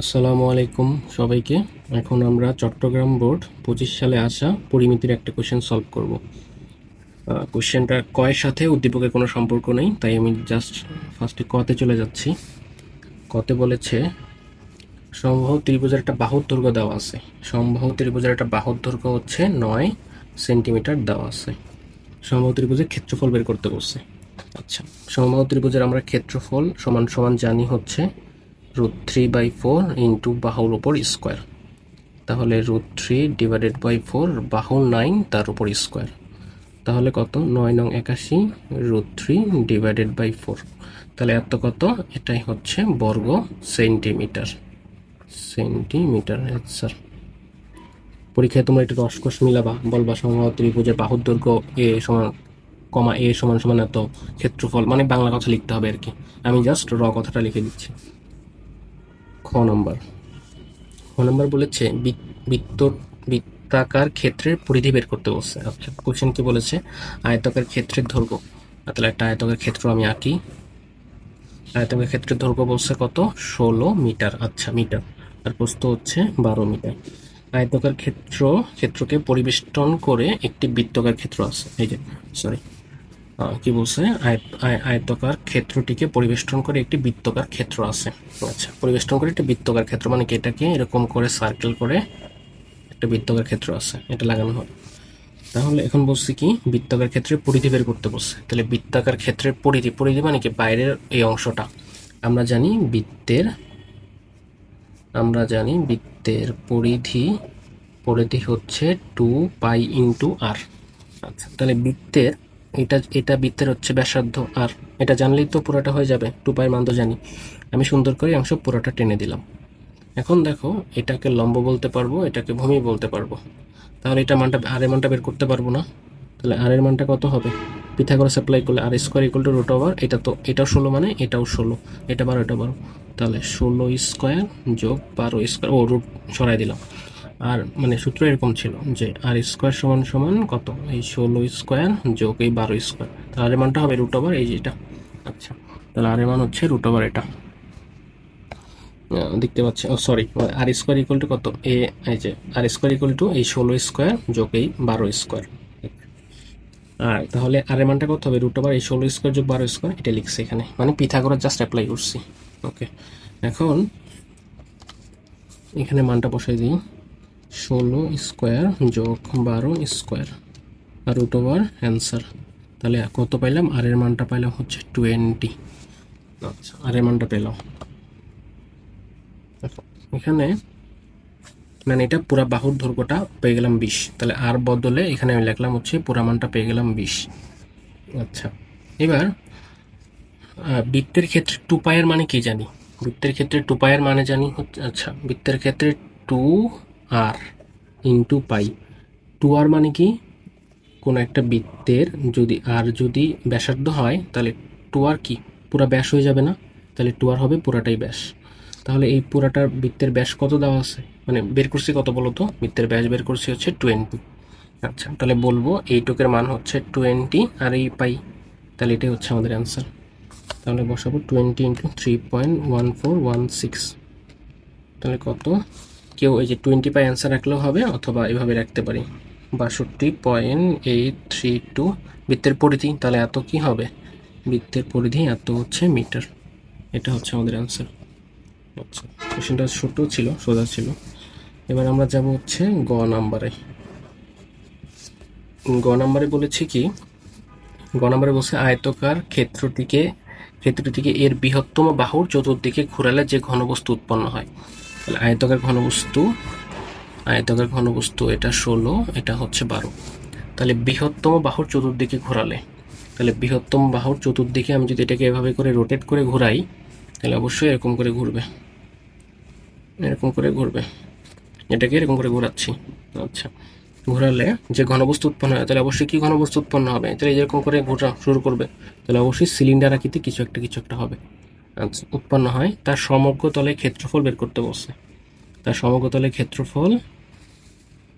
আসসালামু আলাইকুম সবাইকে। এখন আমরা চট্টগ্রাম বোর্ড পঁচিশ সালে আসা পরিমিতির একটা কোশ্চেন সলভ করব। কোশ্চেনটা কয়ের সাথে উদ্দীপকের কোনো সম্পর্ক নেই, তাই আমি জাস্ট ফার্স্টে কতে চলে যাচ্ছি। কতে বলেছে, সম্ভব ত্রিভুজের একটা বাহুর দৈর্ঘ্য দেওয়া আছে। সম্ভব ত্রিভুজের একটা বাহুর দৈর্ঘ্য হচ্ছে নয় সেন্টিমিটার দেওয়া আছে। সম্ভব ত্রিভুজের ক্ষেত্রফল বের করতে বলছে। আচ্ছা সম্ভব ত্রিভুজের আমরা ক্ষেত্রফল সমান সমান জানি হচ্ছে root three by four into বাহুর উপর স্কোয়ার তাহলে root three divided by four বাহুর নাইন তার উপর স্কোয়ার তাহলে কত? নয় নং একাশি root three divided by four তাহলে এত কত? এটাই হচ্ছে বর্গ সেন্টিমিটার সেন্টিমিটার স্যার পরীক্ষায় তোমরা একটু রসকস মিলাবা, বলবা সমবাহ ত্রিভুজের বাহুর দৈর্ঘ্য এ সমান কমা এ সমান সমান এত ক্ষেত্রফল মানে বাংলা কথা লিখতে হবে আর কি। আমি জাস্ট র কথাটা লিখে দিচ্ছি। খ নম্বর। খ নম্বর বলেছে বৃত- বৃত্ত বৃত্তাকার ক্ষেত্রের পরিধি বের করতে বলছে। আচ্ছা কোশ্চেন কি বলেছে? আয়তাকার ক্ষেত্রের আর তাহলে একটা আয়তাকার ক্ষেত্র আমি আঁকি। আয়তাকার ক্ষেত্রের দৈর্ঘ্য বলছে কত? ষোলো মিটার। আচ্ছা মিটার। আর প্রস্থ হচ্ছে বারো মিটার। আয়তাকার ক্ষেত্র, ক্ষেত্রকে পরিবেষ্টন করে একটি বৃত্তকার ক্ষেত্র আছে। এই যে সরি কি বলছে? আয়ত- আয়- আয়তাকার ক্ষেত্রটিকে পরিবেষ্টন করে একটি বৃত্তকার ক্ষেত্র আছে। আচ্ছা পরিবেষ্টন করে একটি বৃত্তকার ক্ষেত্র মানে কি? এটাকে এরকম করে সার্কেল করে একটা বৃত্তকার ক্ষেত্র আছে, এটা লাগানো হয়। তাহলে এখন বলছি কি, বৃত্তাকার ক্ষেত্রে পরিধি বের করতে বলছে। তাহলে বৃত্তাকার ক্ষেত্রের পরিধি পরিধি মানে কি? বাইরের এই অংশটা। আমরা জানি বৃত্তের, আমরা জানি বৃত্তের পরিধি পরিধি হচ্ছে টু পাই ইন্টু আর আচ্ছা তাহলে বৃত্তের এটা এটা বৃত্তের হচ্ছে ব্যাসার্ধ, আর এটা জানলেই তো পুরোটা হয়ে যাবে টু পাই মান তো জানি। আমি সুন্দর করে অংশ পুরোটা টেনে দিলাম। এখন দেখো, এটাকে লম্ব বলতে পারব, এটাকে ভূমি বলতে পারব। তাহলে এটা মানটা, আর এর মানটা বের করতে পারব না। তাহলে আর এর মানটা কত হবে? পিথাগোরাস অ্যাপ্লাই করলে r square equal to root over এটা তো, এটাও ষোলো মানে এটাও ষোলো। এটা বারো এটা বারো। তাহলে ষোলো স্কোয়ার যোগ বারো স্কোয়ার ও রুট সরাই দিলাম। আর মানে সূত্র এরকম ছিল যে আর স্কোয়ার সমান সমান কত? এই ষোলো স্কোয়ার যোগ এই বারো স্কোয়ার। তাহলে আর এর মানটা হবে রুট ওভার এই যে এটা। আচ্ছা তাহলে আর এর মান হচ্ছে রুট ওভার এটা। দেখতে পাচ্ছি। ও sorry r square equal to কত? এ, এই যে আর স্কোয়ার ইকুয়াল টু এই ষোলো স্কোয়ার যোগ এই বারো স্কোয়ার। আর তাহলে আর এর মানটা কত হবে? রুট ওভার এই ষোলো স্কোয়ার যোগ বারো স্কোয়ার, এটা লিখছি এখানে। মানে পিথাগোরাস জাস্ট অ্যাপ্লাই করছি। ওকে এখন এখানে মানটা বসাই দিই। ষোলো স্কোয়ার যোগ বারো স্কোয়ার। রুট ওভার অ্যান্সার তাহলে কত পাইলাম? আর এর মানটা পাইলাম হচ্ছে টোয়েন্টি আচ্ছা আর এর মানটা পেলাম। এখানে মানে এটা পুরা বাহুর দৈর্ঘ্যটা পেয়ে গেলাম বিশ। তাহলে আর বদলে এখানে আমি লিখলাম হচ্ছে পুরা মানটা পেয়ে গেলাম বিশ। আচ্ছা এবার বৃত্তের ক্ষেত্রে টু পায়ের মানে কি জানি? বৃত্তের ক্ষেত্রে টু পায়ের মানে জানি হচ্ছে আচ্ছা বৃত্তের ক্ষেত্রে two r into pi two r মানে কি? কোনো একটা বৃত্তের যদি আর যদি ব্যাসার্ধ হয়, তাহলে টু আর কি? পুরা ব্যাস হয়ে যাবে না? তাহলে টু আর হবে পুরাটাই ব্যাস। তাহলে এই পুরাটার বৃত্তের ব্যাস কত দেওয়া আছে? মানে বের করছি কত বলো তো? বৃত্তের ব্যাস বের করছি হচ্ছে টোয়েন্টি আচ্ছা তাহলে বলব এইটুকের মান হচ্ছে টোয়েন্টি আর এই পাই তাহলে এটাই হচ্ছে আমাদের অ্যান্সার তাহলে বসাবো twenty into three point one four one six তাহলে কত? কেউ এই যে টোয়েন্টি পাই অ্যান্সার রাখলেও হবে অথবা এভাবে রাখতে পারি। বাষট্টি পয়েন্ট এইট থ্রি টু বৃত্তের পরিধি, তাহলে এত কি হবে? বৃত্তের পরিধি এত হচ্ছে মিটার এটা হচ্ছে আমাদের অ্যান্সার আচ্ছা কোশ্চেনটা ছোট ছিল, সোজা ছিল। এবার আমরা যাব হচ্ছে গ নাম্বারে গ নাম্বারে বলেছি কি, গ নাম্বারে বলছে, আয়তকার ক্ষেত্রটিকে ক্ষেত্রটিকে এর বৃহত্তম বাহুর চতুর্দিকে ঘোরালে যে ঘনবস্তু উৎপন্ন হয়। তাহলে আয়তকার ঘনবস্তু আয়তকার ঘনবস্তু এটা ষোলো, এটা হচ্ছে বারো। তাহলে বৃহত্তম বাহুর চতুর্দিকে ঘোরালে, তাহলে বৃহত্তম বাহুর চতুর্দিকে আমি যদি এটাকে এভাবে করে রোটেট করে ঘোরাই, তাহলে অবশ্যই এরকম করে ঘুরবে। এরকম করে ঘুরবে। এটাকে এরকম করে ঘোরাচ্ছি। আচ্ছা ঘোরালে যে ঘনবস্তু উৎপন্ন হয়, তাহলে অবশ্যই কি ঘনবস্তু উৎপন্ন হবে? তাহলে এরকম করে ঘোরা শুরু করবে, তাহলে অবশ্যই সিলিন্ডার আকৃতি কিছু একটা কিছু একটা হবে। উৎপন্ন হয়। তার সমগ্র তলে ক্ষেত্রফল বের করতে বসে তার সমগ্র তলে ক্ষেত্রফল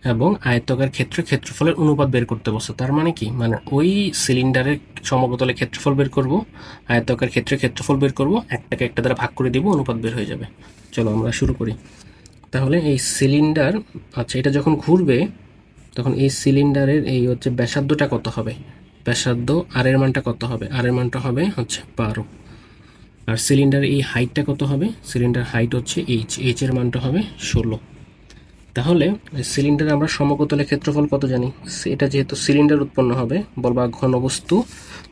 এবং আয়তকার ক্ষেত্রে ক্ষেত্রফলের অনুপাত বের করতে বসে তার মানে কি? মানে ওই সিলিন্ডারের সমগ্র তলে ক্ষেত্রফল বের করব, আয়তকার ক্ষেত্রে ক্ষেত্রফল বের করব, একটাকে একটা দ্বারা ভাগ করে দিব, অনুপাত বের হয়ে যাবে। চলো আমরা শুরু করি। তাহলে এই সিলিন্ডার আচ্ছা এটা যখন ঘুরবে, তখন এই সিলিন্ডারের এই হচ্ছে ব্যাসার্ধটা কত হবে? ব্যাসার্ধ আর এর মানটা কত হবে? আর এর মানটা হবে হচ্ছে বারো। আর সিলিন্ডার এই হাইটটা কত হবে? সিলিন্ডার হাইট হচ্ছে এইচ এইচ এর মানটা হবে ষোলো। তাহলে সিলিন্ডার আমরা সমকতলের ক্ষেত্রফল কত জানি? এটা যেহেতু সিলিন্ডার উৎপন্ন হবে বলবা ঘনবস্তু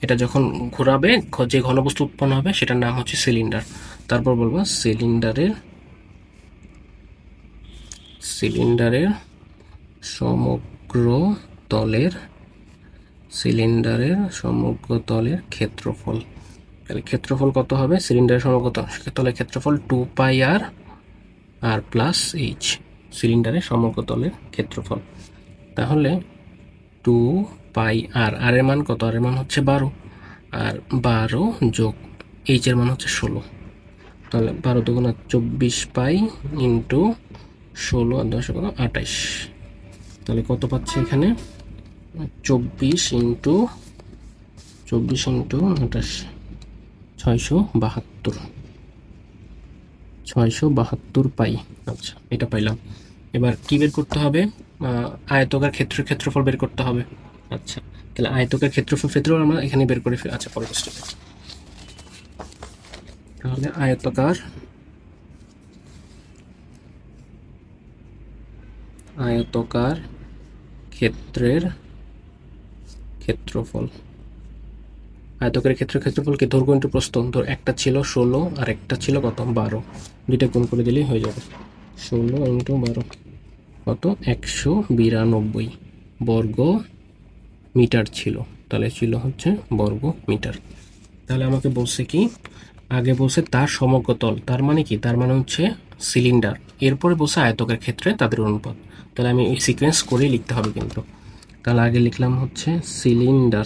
এটা যখন ঘোরাবে যে ঘনবস্তু উৎপন্ন হবে, সেটার নাম হচ্ছে সিলিন্ডার তারপর বলব সিলিন্ডারের সিলিন্ডারের সমগ্র তলের সিলিন্ডারের সমগ্র তলের ক্ষেত্রফল। তাহলে ক্ষেত্রফল কত হবে? সিলিন্ডারের সমগ্র তল- তলের ক্ষেত্রফল two pi r r plus H সিলিন্ডারের সমগ্র তলের ক্ষেত্রফল। তাহলে টু পাই আর আর এর মান কত? আর এর মান হচ্ছে বারো। আর বারো যোগ এইচ এর মান হচ্ছে ষোলো। তাহলে বারো দুগুণা চব্বিশ পাই ইন্টু ষোলো আর দশ কত আঠাইশ তাহলে কত পাচ্ছে এখানে? চব্বিশ ইন্টু চব্বিশ ইন্টু আঠাশ। ছয়শো বাহাত্তর। ছয়শো বাহাত্তর পাই। আচ্ছা এটা পাইলাম। এবার কি বের করতে হবে? আয়তকার ক্ষেত্র ক্ষেত্রফল বের করতে হবে। আচ্ছা তাহলে আয়তকার ক্ষেত্রফল ক্ষেত্রফল আমরা এখানে বের করে আচ্ছা পরে স্টেপে তাহলে আয়তকার আয়তকার ক্ষেত্রের ক্ষেত্রফল। আয়তকারের ক্ষেত্রে ক্ষেত্রফল কি ইন্টু প্রস্থ ধর একটা ছিল ষোলো আর একটা ছিল কত? বারো। দুইটা গুণ করে দিলেই হয়ে যাবে। ষোলো ইন্টু বারো। কত? একশো বিরানব্বই বর্গ মিটার ছিল। তাহলে ছিল হচ্ছে বর্গ মিটার। তাহলে আমাকে বলছে কি? আগে বলছে তার সমগ্র তল তার মানে কি? তার মানে হচ্ছে সিলিন্ডার। এরপরে বলছে আয়তকের ক্ষেত্রে তাদের অনুপাত। তাহলে আমি এই সিকোয়েন্স করেই লিখতে হবে কিন্তু। তাহলে আগে লিখলাম হচ্ছে সিলিন্ডার।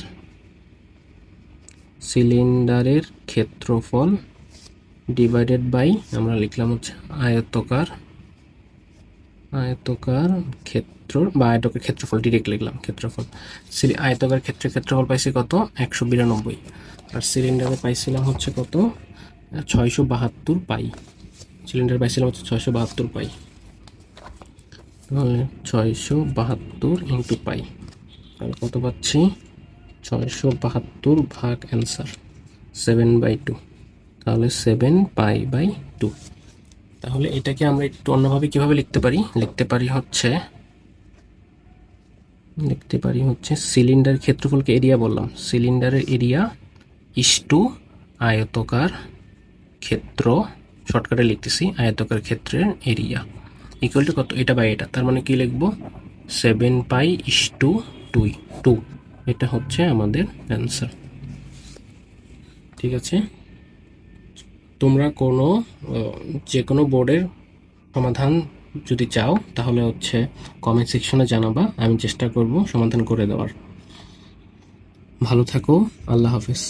সিলিন্ডারের ক্ষেত্রফল ডিভাইডেড বাই আমরা লিখলাম হচ্ছে আয়তকার আয়তকার ক্ষেত্র, বা আয়তকার ক্ষেত্রফল ডিরেক্ট লিখলাম, ক্ষেত্রফল। আয়তকার ক্ষেত্রে ক্ষেত্রফল পাইছি কত? একশো বিরানব্বই। আর সিলিন্ডারে পাইছিলাম হচ্ছে কত? ছয়শো বাহাত্তর পাই। সিলিন্ডার পাইছিলাম হচ্ছে ছয়শো বাহাত্তর পাই। তাহলে ছয়শো বাহাত্তর ইন্টু পাই। তাহলে কত পাচ্ছি? ছয়শো বাহাত্তর ভাগ অ্যান্সার, সেভেন বাই টু। তাহলে সেভেন পাই বাই টু। তাহলে এটাকে আমরা একটু অন্যভাবে কীভাবে লিখতে পারি? লিখতে পারি হচ্ছে, লিখতে পারি হচ্ছে সিলিন্ডার ক্ষেত্রফলকে এরিয়া বললাম। সিলিন্ডারের এরিয়া ইস টু আয়তকার ক্ষেত্র, শর্টকাটে লিখতেছি, আয়তকার ক্ষেত্রের এরিয়া। ইকুয়াল টু কত? এটা বাই এটা। তার মানে কি লিখব? সেভেন পাই ইস টু টুই টু। এটা হচ্ছে আমাদের অ্যান্সার ঠিক আছে? তোমরা কোনো যে কোনো বোর্ডের সমাধান যদি চাও, তাহলে হচ্ছে কমেন্ট সেকশনে জানাবা, আমি চেষ্টা করব সমাধান করে দেওয়ার। ভালো থাকো, আল্লাহ হাফেজ।